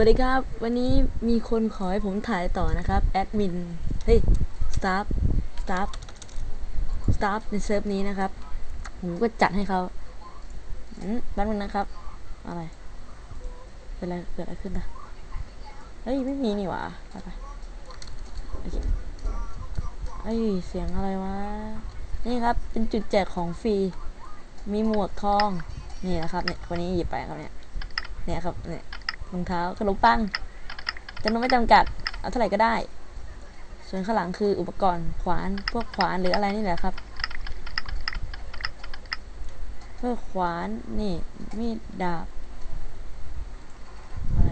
วัสดีครับ วันนี้มีคนขอให้ผมถ่ายต่อนะครับ แอดมิน เฮ้ย สตาฟ สตาฟ สตาฟในเซิร์ฟนี้นะครับ ผมก็จัดให้เขาอืมแป๊บนึงนะครับ อะไร เป็นอะไร เกิดอะไรขึ้นนะ เฮ้ย ไม่มีนี่หว่าไปไปโอเคเฮ้ย เสียงอะไรวะ นี่ครับ เป็นจุดแจกของฟรี มีหมวกทอง นี่นะครับ เนี่ย วันนี้หยิบไปครับเนี่ย เนี่ยครับ เนี่ย รองเท้าขนมปังจำนวนไม่จำกัด เอาเท่าไหร่ก็ได้ ส่วนข้างหลังคืออุปกรณ์ขวานพวกขวานหรืออะไรนี่แหละครับเพื่อขวานนี่มีดดาบอะไร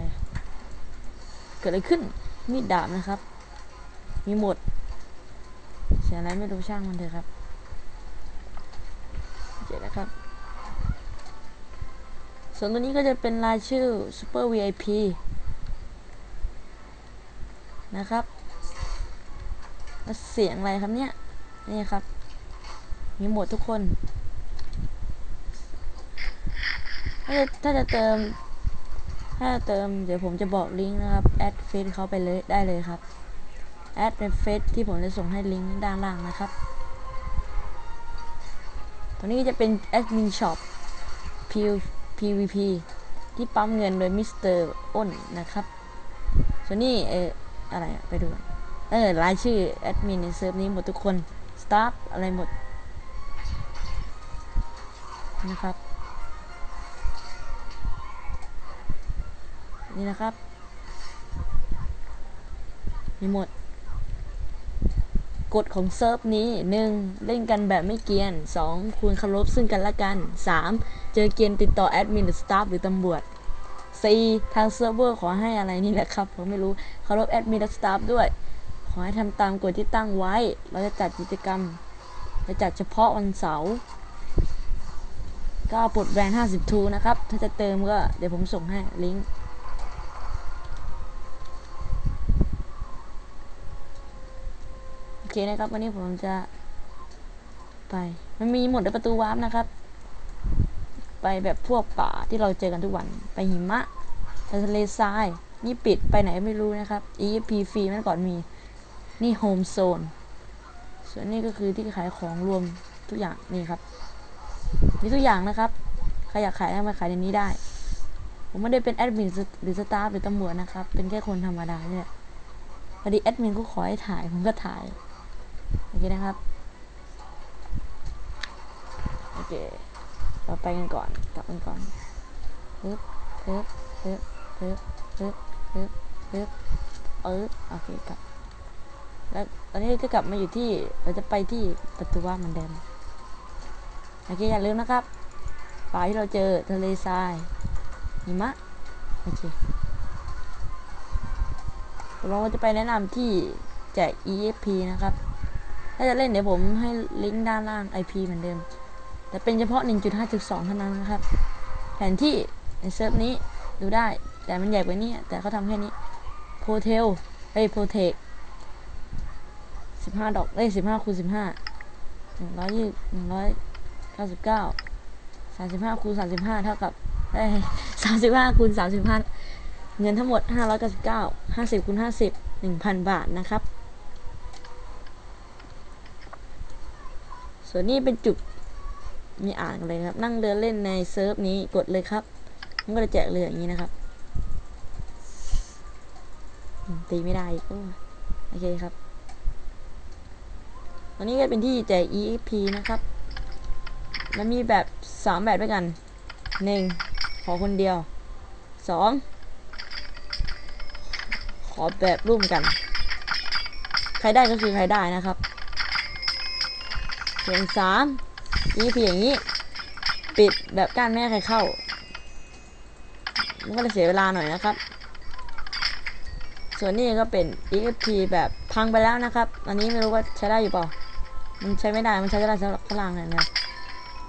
เกิดอะไรขึ้นมีดดาบนะครับ มีหมดเสียอะไรไม่รู้ช่างมันเถอะครับโอเคนะครับ ส่วนตัวนี้ก็จะเป็นรายชื่อ Super VIP นะครับแล้วเสียงอะไรครับเนี่ย นี่ครับ มีหมดทุกคน ถ้าจะถ้าจะเติม ถ้าจะเติมเดี๋ยวผมจะบอกลิงก์นะครับ แอดเฟซเขาไปเลยได้เลยครับ แอดในเฟซที่ผมจะส่งให้ลิงก์ด้านล่างนะครับ ตัวนี้จะเป็นแอดมินช็อป PVP ที่ปั๊มเงินโดยมิสเตอร์อ้นนะครับ ส่วนนี้เอออะไรอะไปดู เออรายชื่อแอดมินในเซิร์ฟนี้หมดทุกคนสตาฟอะไรหมดนะครับ นี่นะครับ มีหมด กฎของเซิร์ฟนี้ 1. เล่นกันแบบไม่เกรียน 2. ควรเคารพซึ่งกันและกัน 3. เจอเกียนติดต่อแอดมินหรือสตาฟหรือตำรวจ 4. ทางเซิร์ฟเวอร์ขอให้อะไรนี่แหละครับผมไม่รู้เคารพแอดมินและสตาฟด้วย ขอให้ทำตามกฎที่ตั้งไว้ เราจะจัดกิจกรรมจะจัดเฉพาะวันเสาร์ก็ปลดแบรนด์50ทูนะครับ ถ้าจะเติมก็เดี๋ยวผมส่งให้ลิงก์ เคนะครับ วันนี้ผมจะไป มันมีหมดในประตูวาร์ปนะครับ ไปแบบพวกป่าที่เราเจอกันทุกวัน ไปหิมะไปทะเลทรายนี่ปิดไปไหนไม่รู้นะครับ EFP ฟรีเมื่อก่อนมี นี่โฮมโซน ส่วนนี้ก็คือที่ขายของรวมทุกอย่างนี่ครับ มีทุกอย่างนะครับ ใครอยากขายก็มาขายในนี้ได้ ผมไม่ได้เป็นแอดมินหรือสตาฟหรือตำรวจนะครับ เป็นแค่คนธรรมดาเนี่ยพอดีแอดมินก็ขอให้ถ่าย ผมก็ถ่าย โอเคนะครับ โอเค เราไปกันก่อน กลับกันก่อนปึ๊บปึ๊บปึ๊บปึ๊บปึ๊บปึ๊บปึ๊บเออโอเคกลับ แล้วตอนนี้ก็กลับมาอยู่ที่ เราจะไปที่ประตูว่ามือนเดิมโอเคอย่าลืมนะครับป่าที่เราเจอทะเลทรายหิมะโอเคเราจะไปแนะนำที่แจก EFP นะครับ ถ้าจะเล่นเดี๋ยวผมให้ลิงก์ด้านล่าง IP เหมือนเดิม แต่เป็นเฉพาะ 1.5.2 เท่านั้นนะครับ แผนที่ในเซิร์ฟนี้ดูได้ แต่มันใหญ่กว่านี้ แต่เขาทำแค่นี้โพเทลเอ้ยโพเทค15 ดอกเอ้ย15คูณ15 120 199 35คูณ35 เท่ากับเอ้ย35คูณ35 เงินทั้งหมด 599 50คูณ50 1,000 บาทนะครับ ส่วนนี้เป็นจุดมีอ่านกันเลยครับ นั่งเดินเล่นในเซิร์ฟนี้กดเลยครับ มันก็จะแจกเลยอย่างนี้นะครับ ตีไม่ได้อีกโอ้โอเคครับตอนนี้ก็เป็นที่แจก EXP นะครับ มันมีแบบสามแบบด้วยกันหนึ่งขอคนเดียวสองขอแบบร่วมกัน ใครได้ก็คือใครได้นะครับ ส่วนสาม EP อย่างนี้ ปิดแบบก้านไม่ให้ใครเข้า มันก็จะเสียเวลาหน่อยนะครับ ส่วนนี้ก็เป็น EFP แบบพังไปแล้วนะครับ อันนี้ไม่รู้ว่าใช้ได้อยู่เปล่า มันใช้ไม่ได้ มันใช้ได้สำหรับข้างล่างเลยนะ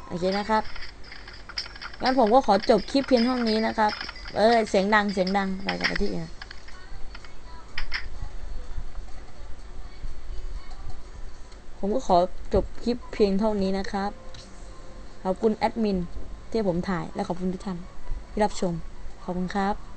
โอเคนะครับ งั้นผมก็ขอจบคลิปเพียงเท่านี้นะครับ เออเสียงดัง เสียงดัง ไปกับที่อื่น ผมก็ขอจบคลิปเพียงเท่านี้นะครับ ขอบคุณแอดมินที่ผมถ่ายและขอบคุณทุกท่านที่รับชม ขอบคุณครับ